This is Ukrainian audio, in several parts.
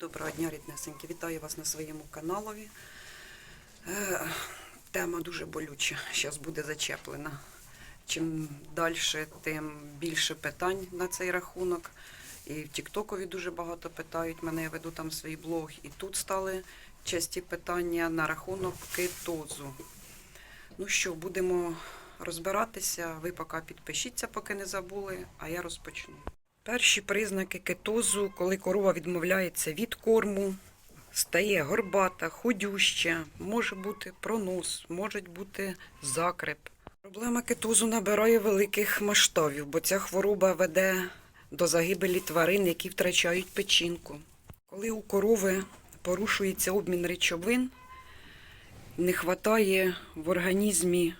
Доброго дня, ріднесенькі. Вітаю вас на своєму каналові. Е, Тема дуже болюча. Зараз буде зачеплена. Чим далі, тим більше питань на цей рахунок. І в Тіктокові дуже багато питають мене, я веду там свій блог. І тут стали часті питання на рахунок кетозу. Ну що, будемо розбиратися. Ви поки підпишіться, поки не забули, а я розпочну. Перші признаки кетозу, коли корова відмовляється від корму, стає горбата, худюща, може бути пронос, може бути закреп. Проблема кетозу набирає великих масштабів, бо ця хвороба веде до загибелі тварин, які втрачають печінку. Коли у корови порушується обмін речовин, не вистачає в організмі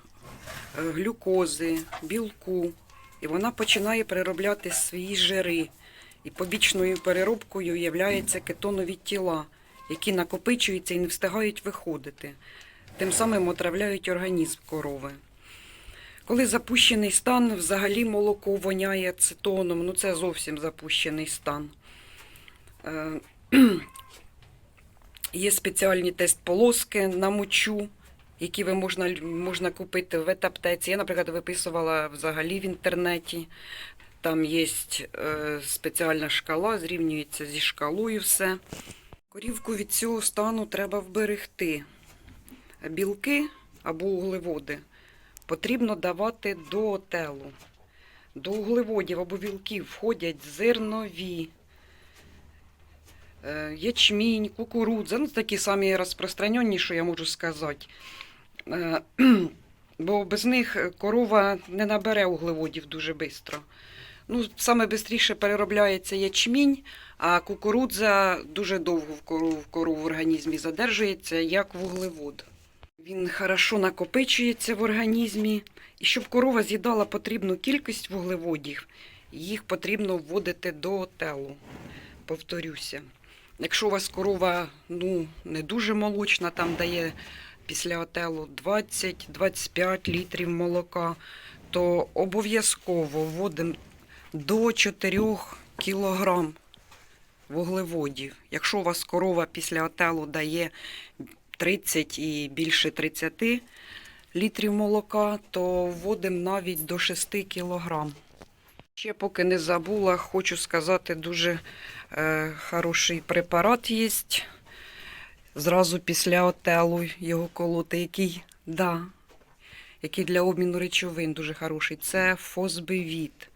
е, глюкози, білку, і вона починає переробляти свої жири. І побічною переробкою являються кетонові тіла, які накопичуються і не встигають виходити. Тим самим отравляють організм корови. Коли запущений стан, взагалі молоко воняє цитоном, ну це зовсім запущений стан. Е, Є спеціальні тест-полоски на мочу, які ви можна, можна купити в ветаптеці. Я, наприклад, виписувала взагалі в інтернеті. Там є е, спеціальна шкала, зрівнюється зі шкалою все. Корівку від цього стану треба вберегти. Білки або углеводи потрібно давати до отелу. До углеводів або білків входять зернові, е, ячмінь, кукурудза, ну такі самі розпространені, що я можу сказати. Е, Бо без них корова не набере углеводів дуже швидко. Ну, саме швидше переробляється ячмінь, а кукурудза дуже довго в корову, в корову в організмі задержується, як вуглевод. Він хорошо накопичується в організмі. І щоб корова з'їдала потрібну кількість вуглеводів, їх потрібно вводити до отелу. Повторюся. Якщо у вас корова ну, не дуже молочна, там дає після отелу 20-25 літрів молока, то обов'язково вводимо до 4 кілограм вуглеводів. Якщо у вас корова після отелу дає 30 і більше 30 літрів молока, то вводимо навіть до 6 кілограм. Ще поки не забула, хочу сказати, дуже е, хороший препарат є. Зразу після отелу його колоти, який, да, який для обміну речовин дуже хороший. Це фосбивіт.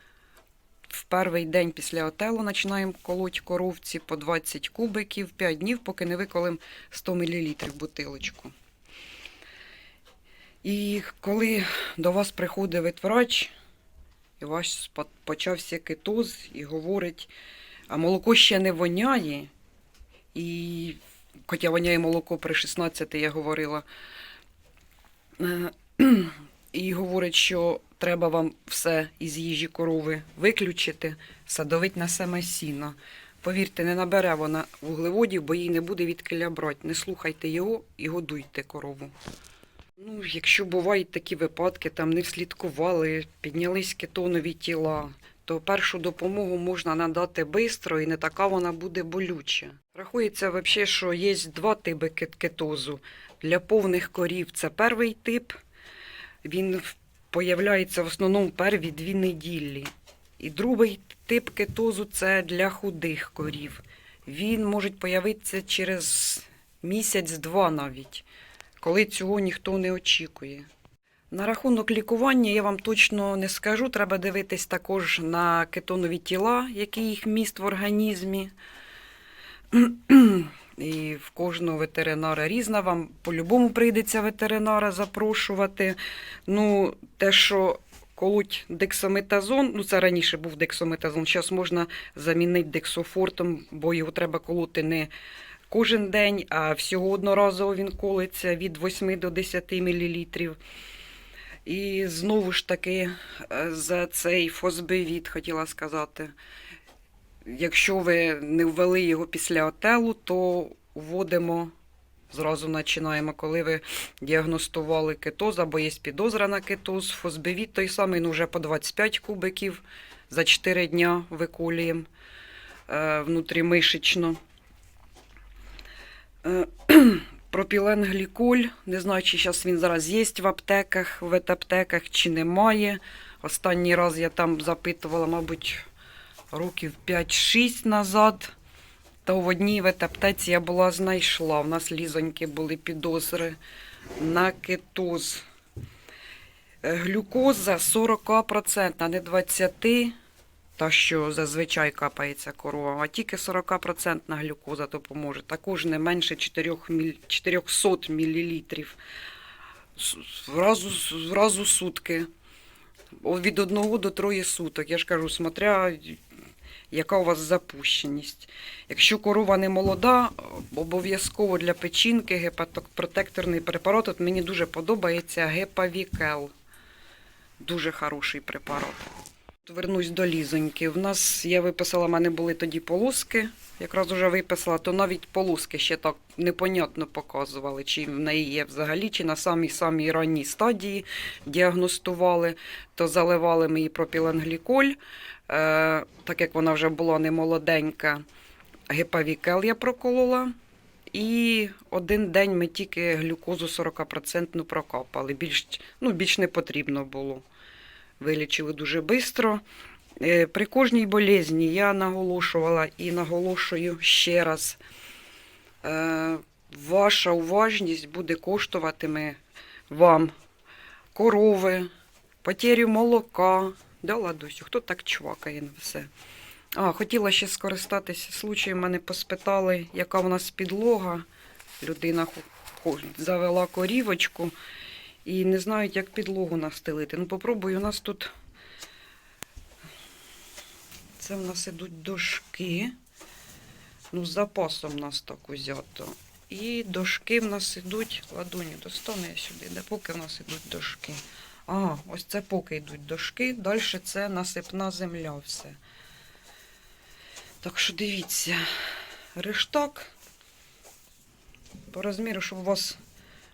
В перший день після отелу починаємо колоть коровці по 20 кубиків, 5 днів, поки не виколимо 100 мл бутилочку. І коли до вас приходить ветврач, і вас почався кетоз і говорить, а молоко ще не воняє, і хоча воняє молоко при 16, я говорила, е, і говорить, що треба вам все із їжі корови виключити, садовить на саме сіно. Повірте, не набере вона вуглеводів, бо їй не буде відкиля брати. Не слухайте його і годуйте корову. Ну, якщо бувають такі випадки, там не вслідкували, піднялись кетонові тіла, то першу допомогу можна надати швидко і не така вона буде болюча. Рахується взагалі, що є два типи кет- кетозу. Для повних корів це перший тип. Він появляється в основному перві дві неділі. І другий тип кетозу це для худих корів. Він може появитися через місяць-два навіть, коли цього ніхто не очікує. На рахунок лікування я вам точно не скажу. Треба дивитись також на кетонові тіла, який їх міст в організмі. І в кожного ветеринара різна. Вам по-любому прийдеться ветеринара запрошувати. Ну, те, що колоть дексаметазон, ну це раніше був дексаметазон, зараз можна замінити дексофортом, бо його треба колоти не кожен день, а всього одноразово він колиться від 8 до 10 мл. І знову ж таки е, за цей фосбивіт хотіла сказати. Якщо ви не ввели його після отелу, то вводимо, зразу починаємо, коли ви діагностували кетоз або є підозра на кетоз, фосбивіт той самий, ну вже по 25 кубиків за 4 дня виколюємо е, внутрімишечно. Пропіленгліколь. Не знаю, чи зараз він зараз є в аптеках, в ветаптеках, чи немає. Останній раз я там запитувала, мабуть, років 5-6 назад. То в одній ветаптеці я була знайшла. У нас лізоньки були підозри на кетоз. Глюкоза 40%, а не 20%, та що зазвичай капається корова, а тільки 40% глюкоза допоможе. Також не менше 400 мл разу, разу сутки. Від 1 до 3 суток. Я ж кажу, смотря яка у вас запущеність. Якщо корова не молода, обов'язково для печінки гепатопротекторний препарат. От мені дуже подобається гепавікел. Дуже хороший препарат. Вернусь до лізоньки. В нас я виписала, в мене були тоді полоски. Якраз уже виписала, то навіть полоски ще так непонятно показували, чи в неї є взагалі, чи на самій самій ранній стадії діагностували, то заливали ми її пропіленгліколь, е, так як вона вже була не молоденька, гепавікел я проколола. І один день ми тільки глюкозу 40% прокапали. Більш, ну, більш не потрібно було. Вилічили дуже швидко. При кожній болезні я наголошувала і наголошую ще раз. е, Ваша уважність буде коштуватиме вам корови, потерю молока. Да, Ладусю, хто так чвакає на все? А, хотіла ще скористатися случаєм. Мене поспитали, яка в нас підлога. Людина завела корівочку і не знають, як підлогу настелити. Ну, попробую, у нас тут. Це в нас ідуть дошки. Ну, з запасом в нас так узято. І дошки в нас ідуть. Ладоні, достане я сюди, де поки в нас ідуть дошки. А, ось це поки йдуть дошки. Далі це насипна земля все. Так що дивіться, рештак. По розміру, щоб у вас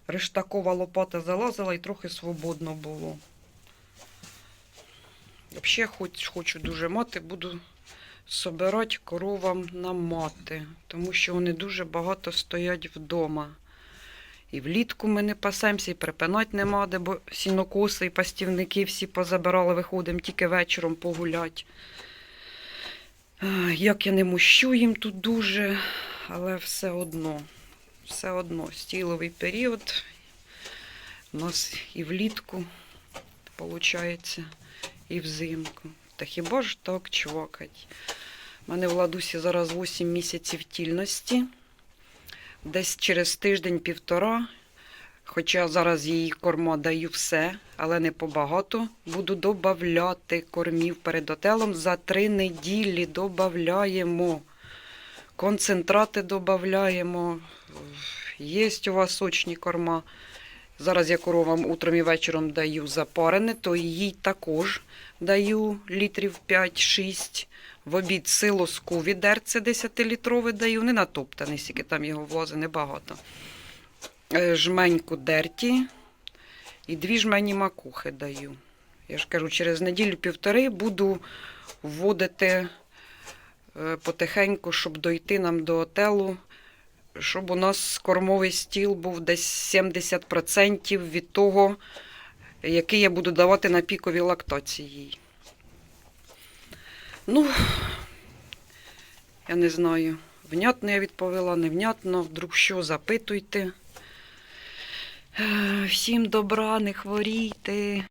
рештакова лопата залазила і трохи свободно було. Взагалі хоч, хочу дуже мати, буду собирати коровам на мати, тому що вони дуже багато стоять вдома. І влітку ми не пасемося, і припинати нема, де, бо сінокоси і пастівники всі позабирали, виходимо тільки вечором погуляти. Як я не мущу їм тут дуже, але все одно, все одно, стіловий період. У нас і влітку, виходить, і взимку. Та хіба ж так чвакать? У мене в Ладусі зараз 8 місяців тільності. Десь через тиждень-півтора. Хоча зараз їй корма даю все, але не побагато. Буду додавати кормів перед отелом. За три неділі додаємо. Концентрати додаємо. Є у вас сочні корма. Зараз я коровам утром і вечором даю запарене, то їй також даю літрів 5-6. В обід силоску відерце 10-літрове даю, не натоптаний, скільки там його влази небагато. Е, Жменьку дерті і дві жмені макухи даю. Я ж кажу, через неділю-півтори буду вводити потихеньку, щоб дойти нам до отелу, щоб у нас кормовий стіл був десь 70% від того, який я буду давати на піковій лактації. Ну, я не знаю, внятно я відповіла, невнятно, вдруг що, запитуйте. Е, Всім добра, не хворійте.